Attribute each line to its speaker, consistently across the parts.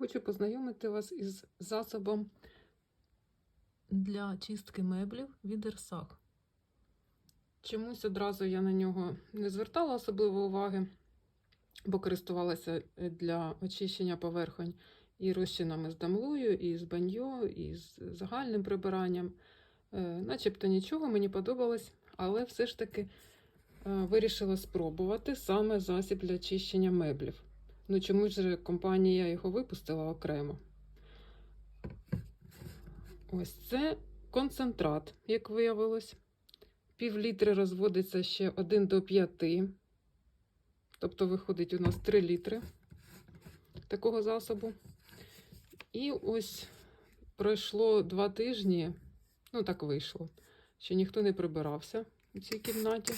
Speaker 1: Хочу познайомити вас із засобом для чистки меблів від Ерсак. Чомусь одразу я на нього не звертала особливо уваги, бо користувалася е, для очищення поверхонь і розчинами з дамлою, і з баньо, і з загальним прибиранням. Е, Начебто нічого мені подобалось, але все ж таки е, вирішила спробувати саме засіб для очищення меблів. Ну чому ж компанія його випустила окремо? Ось це концентрат, як виявилось. Пів літри розводиться ще 1 до 5. Тобто виходить у нас 3 літри такого засобу. І ось пройшло 2 тижні, ну так вийшло, що ніхто не прибирався у цій кімнаті.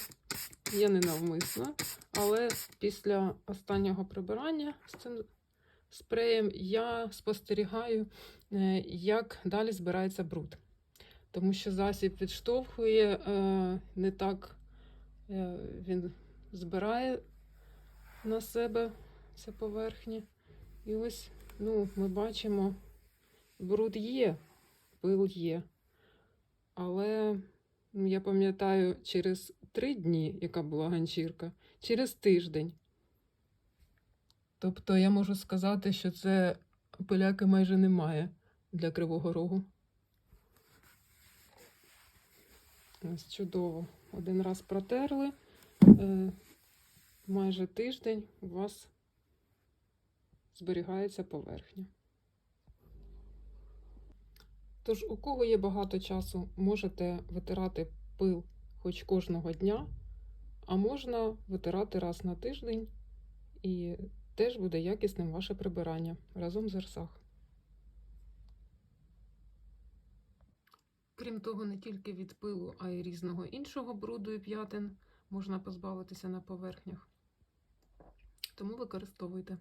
Speaker 1: Я не навмисно, але після останнього прибирання з цим спреєм я спостерігаю, е, як далі збирається бруд. Тому що засіб відштовхує, е, не так е, він збирає на себе це поверхні. І ось ну, ми бачимо, бруд є, пил є. Але ну, я пам'ятаю, через три дні, яка була ганчірка, через тиждень. Тобто я можу сказати, що це пиляки майже немає для Кривого Рогу. Ось чудово. Один раз протерли. Е, майже тиждень у вас зберігається поверхня. Тож, у кого є багато часу, можете витирати пил хоч кожного дня, а можна витирати раз на тиждень, і теж буде якісним ваше прибирання разом з Ерсах. Крім того, не тільки від пилу, а й різного іншого бруду і п'ятин можна позбавитися на поверхнях. Тому використовуйте.